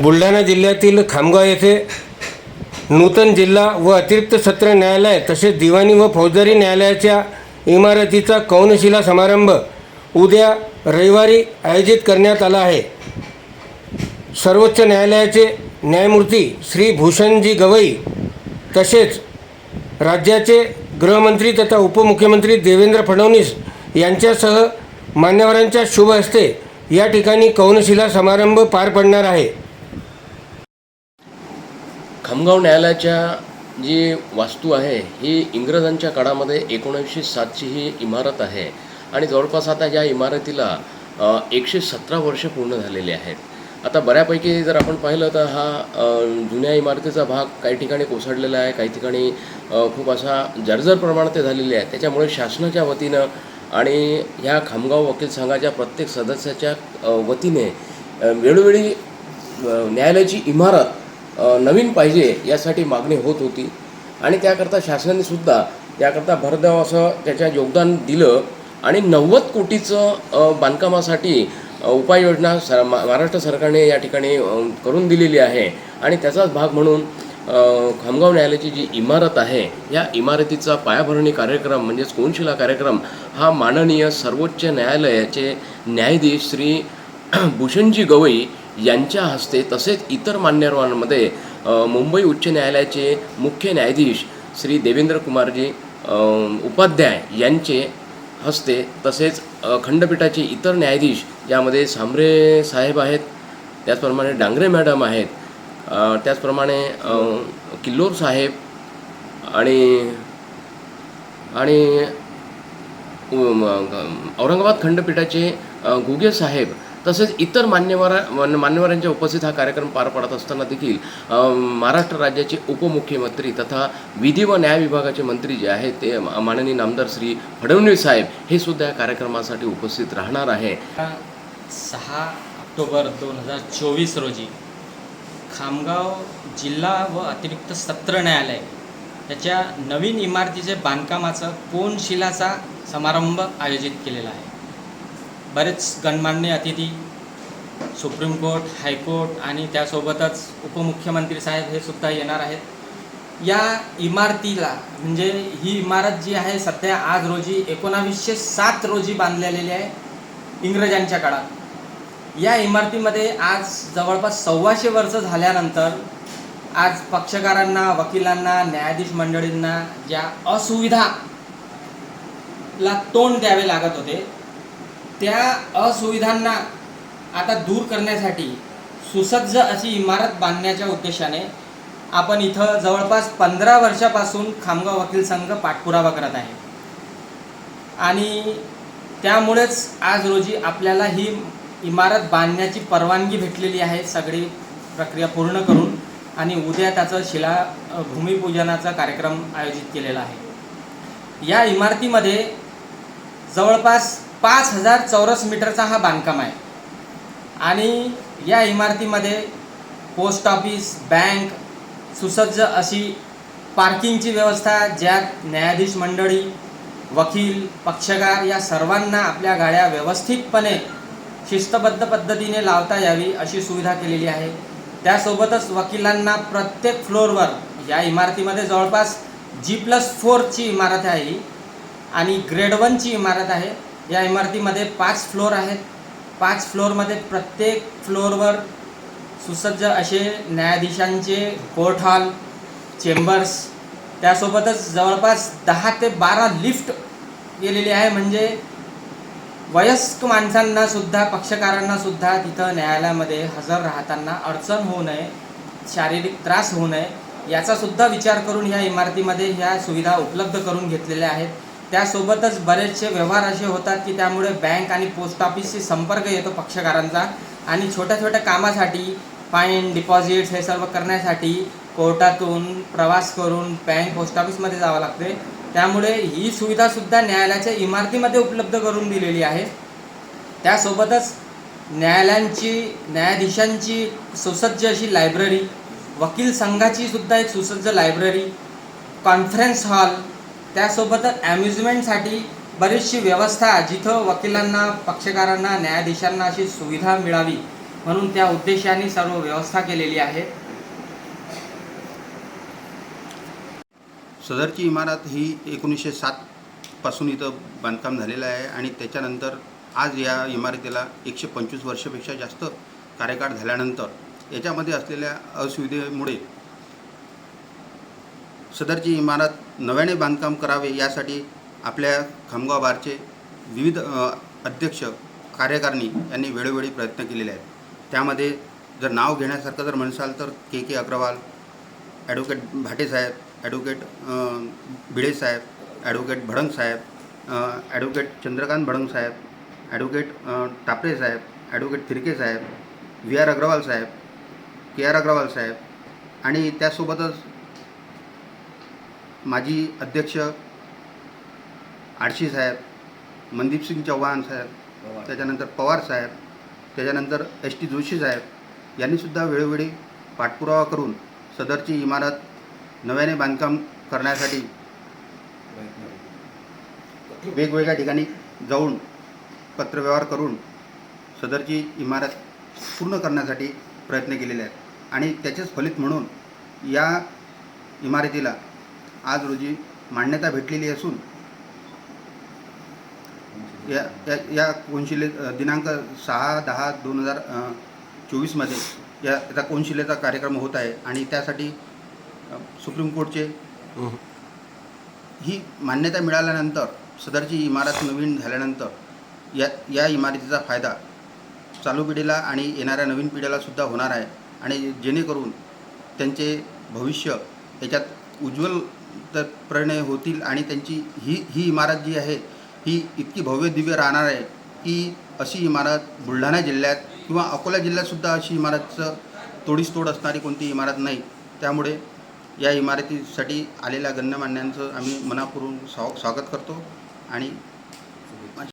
बुलढाणा जिल्ह्यातील खामगाव येथे नूतन जिल्हा व अतिरिक्त सत्र न्यायालय तसेच दिवाणी व फौजदारी न्यायालयाच्या इमारतीचा कौनशिला समारंभ उद्या रविवारी आयोजित करण्यात आला आहे. सर्वोच्च न्यायालयाचे न्यायमूर्ती श्री भूषणजी गवई तसेच राज्याचे गृहमंत्री तथा उपमुख्यमंत्री देवेंद्र फडणवीस यांच्यासह मान्यवरांच्या शुभ हस्ते या ठिकाणी कौनशिला समारंभ पार पडणार आहे. खामगाव न्यायालयाच्या जी वास्तू आहे ही इंग्रजांच्या काळामध्ये एकोणीसशे सातची ही इमारत आहे. आणि जवळपास आता या इमारतीला एकशे सतरा वर्ष पूर्ण झालेली आहेत. आता बऱ्यापैकी जर आपण पाहिलं तर हा जुन्या इमारतीचा भाग काही ठिकाणी कोसळलेला आहे काही ठिकाणी खूप असा जर्जर प्रमाणात ते झालेले आहे. त्याच्यामुळे शासनाच्या वतीनं आणि ह्या खामगाव वकील संघाच्या प्रत्येक सदस्याच्या वतीने वेळोवेळी न्यायालयाची इमारत नवीन पाहिजे यासाठी मागणी होत होती. आणि त्याकरता शासनाने सुद्धा त्याकरता भरधाव असं त्याच्या योगदान दिलं आणि नव्वद कोटीचं बांधकामासाठी उपाययोजना सर महाराष्ट्र सरकारने या ठिकाणी करून दिलेली आहे. आणि त्याचाच भाग म्हणून खामगाव न्यायालयाची जी इमारत आहे या इमारतीचा पायाभरणी कार्यक्रम म्हणजेच कोनशिला कार्यक्रम हा माननीय सर्वोच्च न्यायालयाचे न्यायाधीश श्री भूषणजी गवई यांच्या हस्ते तसेच इतर मान्यवरांमध्ये मुंबई उच्च न्यायालयाचे मुख्य न्यायाधीश श्री देवेंद्र कुमारजी उपाध्याय यांचे हस्ते तसेच खंडपीठाचे इतर न्यायाधीश यामध्ये सांबरे साहेब आहेत त्याचप्रमाणे डांगरे मॅडम आहेत त्याचप्रमाणे किल्लोर साहेब आणि आणि औरंगाबाद खंडपीठाचे गुगे घुगे साहेब तसेच इतर मान्यवर मान्यवरांच्या उपस्थित हा कार्यक्रम पार पडत असताना देखील महाराष्ट्र राज्याचे उपमुख्यमंत्री तथा विधी व न्याय विभागाचे मंत्री जे आहेत ते माननीय नामदार श्री फडणवीस साहेब हे सुद्धा या कार्यक्रमासाठी उपस्थित राहणार आहे. सहा ऑक्टोबर दोन हजार चोवीस रोजी खामगाव जिल्हा व अतिरिक्त सत्र न्यायालय त्याच्या नवीन इमारतीचे बांधकामाचं कोनशिलाचा समारंभ आयोजित केलेला आहे. बरेच गणमान्य अतिथी सुप्रीम कोर्ट हायकोर्ट आणि त्यासोबतच उपमुख्यमंत्री साहेब हे सुद्धा येणार आहेत. या इमारतीला म्हणजे ही इमारत जी आहे सध्या आज रोजी एकोणावीसशे सात रोजी बांधलेली आहे इंग्रजांच्या काळात. या इमारतीमध्ये आज जवळपास सव्वाशे वर्ष झाल्यानंतर आज पक्षकारांना वकिलांना न्यायाधीश मंडळींना ज्या असुविधा ला तोंड द्यावे लागत होते त्या असुविधांना आता दूर करण्यासाठी सुसज्ज अशी इमारत बांधण्याच्या उद्देशाने आपण इथं जवळपास पंधरा वर्षापासून खामगाव वकील संघ पाठपुरावा करत आहे. आणि त्यामुळेच आज रोजी आपल्याला ही इमारत बांधण्याची परवानगी भेटलेली आहे सगळी प्रक्रिया पूर्ण करून आणि उद्या त्याचं शिला भूमिपूजनाचा कार्यक्रम आयोजित केलेला आहे. या इमारतीमध्ये जवळपास पाच हजार चौरस मीटरचा हा बांधकाम आहे. आणि या इमारतीमध्ये पोस्ट ऑफिस बँक सुसज्ज अशी पार्किंगची व्यवस्था ज्यात न्यायाधीश मंडळी वकील पक्षकार या सर्वांना आपल्या गाड्या व्यवस्थितपणे शिस्तबद्ध पद्धतीने लावता यावी अशी सुविधा केलेली आहे. त्यासोबतच वकिलांना प्रत्येक फ्लोअरवर या इमारतीमध्ये जवळपास जी प्लस फोरची इमारत आहे ही आणि ग्रेड वनची इमारत आहे. या इमारतीमध्ये पाच फ्लोअर आहेत. पाच फ्लोअरमध्ये प्रत्येक फ्लोअरवर सुसज्ज असे न्यायाधीशांचे कोर्ट हॉल चेंबर्स त्यासोबतच जवळपास दहा ते बारा लिफ्ट गेलेली आहे. म्हणजे वयस्क माणसांना सुद्धा पक्षकारांना सुद्धा तिथं न्यायालयामध्ये हजर राहताना अडचण होऊ नये शारीरिक त्रास होऊ नये याचा सुद्धा विचार करून ह्या इमारतीमध्ये ह्या सुविधा उपलब्ध करून घेतलेल्या आहेत. त्यासोबतच बरेचसे व्यवहार असे होतात की त्यामुळे बँक आणि पोस्ट ऑफिसशी संपर्क येतो पक्षकारांचा. आणि छोट्या छोट्या कामासाठी फाईन डिपॉझिट्स हे सर्व करण्यासाठी कोर्टातून प्रवास करून बँक पोस्ट ऑफिसमध्ये जावं लागते. त्यामुळे ही सुविधासुद्धा न्यायालयाच्या इमारतीमध्ये उपलब्ध करून दिलेली आहे. त्यासोबतच न्यायालयांची न्यायाधीशांची सुसज्ज अशी लायब्ररी वकील संघाची सुद्धा एक सुसज्ज लायब्ररी कॉन्फरन्स हॉल त्यासोबतच ॲम्युजमेंटसाठी बरीचशी व्यवस्था जिथं वकिलांना पक्षकारांना न्यायाधीशांना अशी सुविधा मिळावी म्हणून त्या उद्देशाने सर्व व्यवस्था केलेली आहे. सदरची इमारत ही एकोणीसशे सातपासून इथं बांधकाम झालेलं आहे आणि त्याच्यानंतर आज या इमारतीला एकशे पंचवीस वर्षापेक्षा जास्त कार्यकाळ झाल्यानंतर याच्यामध्ये असलेल्या असुविधेमुळे सदरची इमारत नव्याने बांधकाम करावे यासाठी आपल्या खामगाव बारचे विविध अध्यक्ष कार्यकारिणी यांनी वेळोवेळी प्रयत्न केलेले आहेत. त्यामध्ये जर नाव घेण्यासारखं जर म्हणसाल तर के के अग्रवाल ॲडव्होकेट भाटेसाहेब ॲडव्होकेट भिडेसाहेब ॲडव्होकेट भडंगसाहेब advocate Chandrakant भडंगसाहेब advocate Tapre saheb advocate Phirke saheb V R Agrawal saheb K R Agrawal saheb आणि त्यासोबतच माजी अध्यक्ष आडशी साहेब मनदीपसिंग चव्हाण साहेब त्याच्यानंतर पवार साहेब त्याच्यानंतर एस टी जोशी साहेब यांनीसुद्धा वेळोवेळी पाठपुरावा करून सदरची इमारत नव्याने बांधकाम करण्यासाठी वेगवेगळ्या ठिकाणी जाऊन पत्रव्यवहार करून सदरची इमारत पूर्ण करण्यासाठी प्रयत्न केलेले आहेत. आणि त्याचेच फलित म्हणून या इमारतीला आज रोजी मान्यता भेटलेली असून या या या कोनशिले दिनांक सहा दहा दोन हजार चोवीसमध्ये या याचा कोनशिलेचा कार्यक्रम होत आहे आणि त्यासाठी सुप्रीम कोर्टचे ही मान्यता मिळाल्यानंतर सदरची इमारत नवीन झाल्यानंतर या या इमारतीचा फायदा चालू पिढीला आणि येणाऱ्या नवीन पिढीला सुद्धा होणार आहे. आणि जेणेकरून त्यांचे भविष्य याच्यात उज्ज्वल तर प्रणय होतील आणि त्यांची ही ही इमारत जी आहे ही इतकी भव्य दिव्य राहणार आहे की अशी इमारत बुलढाणा जिल्ह्यात किंवा अकोला जिल्ह्यातसुद्धा अशी इमारतचं तोडीस तोड असणारी कोणती इमारत नाही. त्यामुळे या इमारतीसाठी आलेल्या गणमान्यांचं आम्ही मनापूर्वक स्वा स्वागत करतो आणि